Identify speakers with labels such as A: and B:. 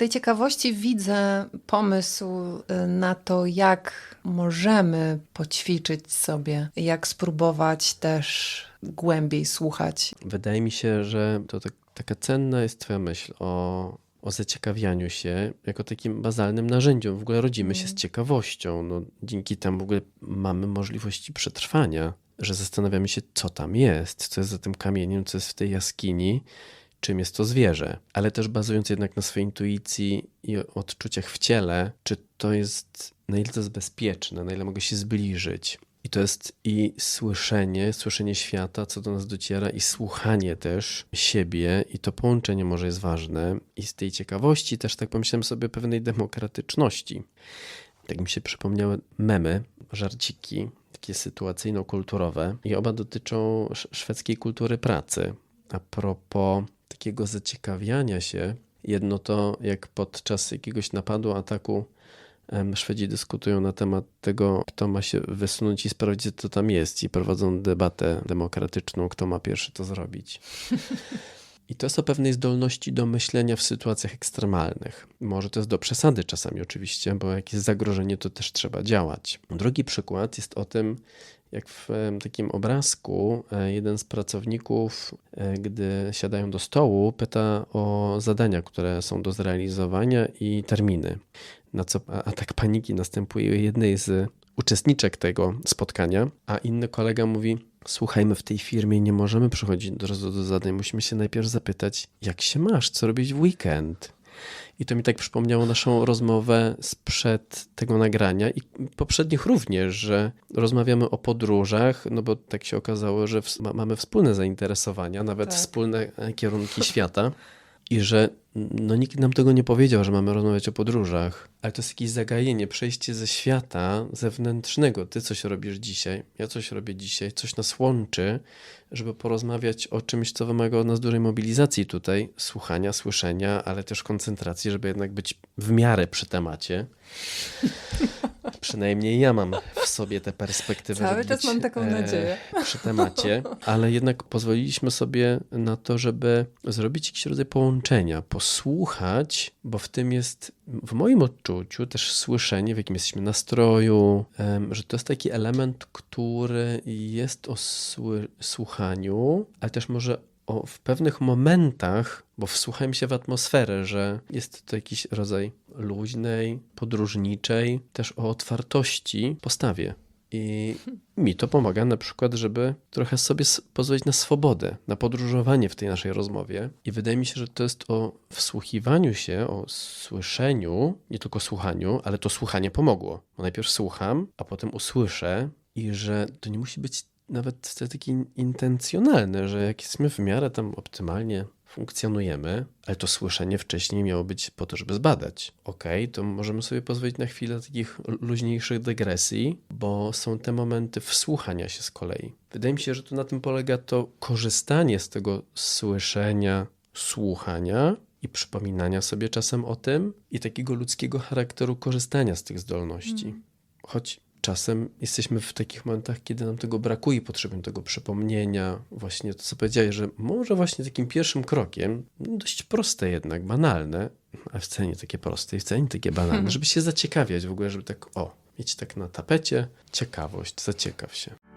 A: tej ciekawości widzę pomysł y, na to, jak możemy poćwiczyć sobie, jak spróbować też głębiej słuchać.
B: Wydaje mi się, że to tak, taka cenna jest Twoja myśl o, o zaciekawianiu się jako takim bazalnym narzędziom. W ogóle rodzimy się z ciekawością. No, dzięki temu w ogóle mamy możliwości przetrwania, że zastanawiamy się, co tam jest, co jest za tym kamieniem, co jest w tej jaskini, czym jest to zwierzę. Ale też bazując jednak na swojej intuicji i odczuciach w ciele, czy to jest, na ile to jest bezpieczne, na ile mogę się zbliżyć. I to jest i słyszenie, słyszenie świata, co do nas dociera, i słuchanie też siebie, i to połączenie może jest ważne. I z tej ciekawości też tak pomyślałem sobie pewnej demokratyczności. Tak mi się przypomniały memy, żarciki, takie sytuacyjno-kulturowe, i oba dotyczą sz- szwedzkiej kultury pracy. A propos takiego zaciekawiania się, jedno to jak podczas jakiegoś napadu, ataku Szwedzi dyskutują na temat tego, kto ma się wysunąć i sprawdzić, co tam jest, i prowadzą debatę demokratyczną, kto ma pierwszy to zrobić. I to jest o pewnej zdolności do myślenia w sytuacjach ekstremalnych. Może to jest do przesady czasami, oczywiście, bo jak jest zagrożenie, to też trzeba działać. Drugi przykład jest o tym, jak w em, takim obrazku e, jeden z pracowników, e, gdy siadają do stołu, pyta o zadania, które są do zrealizowania i terminy. Na co atak paniki następuje jednej z uczestniczek tego spotkania, a inny kolega mówi: Słuchajmy, w tej firmie nie możemy przechodzić od razu do zadań. Musimy się najpierw zapytać, jak się masz, co robić w weekend. I to mi tak przypomniało naszą rozmowę sprzed tego nagrania i poprzednich również, że rozmawiamy o podróżach, no bo tak się okazało, że ws- ma, mamy wspólne zainteresowania, nawet
A: Tak.
B: wspólne kierunki świata. I że no, nikt nam tego nie powiedział, że mamy rozmawiać o podróżach. Ale to jest jakieś zagajenie, przejście ze świata zewnętrznego. Ty coś robisz dzisiaj, ja coś robię dzisiaj, coś nas łączy, żeby porozmawiać o czymś, co wymaga od nas dużej mobilizacji tutaj, słuchania, słyszenia, ale też koncentracji, żeby jednak być w miarę przy temacie. Przynajmniej ja mam w sobie tę perspektywę.
A: Cały czas mam taką
B: e,
A: nadzieję.
B: Przy temacie, ale jednak pozwoliliśmy sobie na to, żeby zrobić jakiś rodzaj połączenia, posłuchać, bo w tym jest, w moim odczuciu, też słyszenie, w jakim jesteśmy nastroju, że to jest taki element, który jest o słuchaniu, ale też może o, w pewnych momentach, bo wsłuchałem się w atmosferę, że jest to jakiś rodzaj luźnej, podróżniczej, też o otwartości postawie. I mi to pomaga na przykład, żeby trochę sobie pozwolić na swobodę, na podróżowanie w tej naszej rozmowie. I wydaje mi się, że to jest o wsłuchiwaniu się, o słyszeniu, nie tylko słuchaniu, ale to słuchanie pomogło. Bo najpierw słucham, a potem usłyszę i że to nie musi być nawet wcale takie in- intencjonalne, że jak jesteśmy w miarę tam optymalnie funkcjonujemy, ale to słyszenie wcześniej miało być po to, żeby zbadać. Okej, to możemy sobie pozwolić na chwilę takich luźniejszych dygresji, bo są te momenty wsłuchania się z kolei. Wydaje mi się, że tu na tym polega to korzystanie z tego słyszenia, słuchania i przypominania sobie czasem o tym i takiego ludzkiego charakteru korzystania z tych zdolności. Choć czasem jesteśmy w takich momentach, kiedy nam tego brakuje, potrzebujemy tego przypomnienia, właśnie to, co powiedziałeś, że może właśnie takim pierwszym krokiem, dość proste jednak, banalne, a wcale nie takie proste i wcale nie takie banalne, żeby się zaciekawiać w ogóle, żeby tak, o, mieć tak na tapecie ciekawość, zaciekaw się.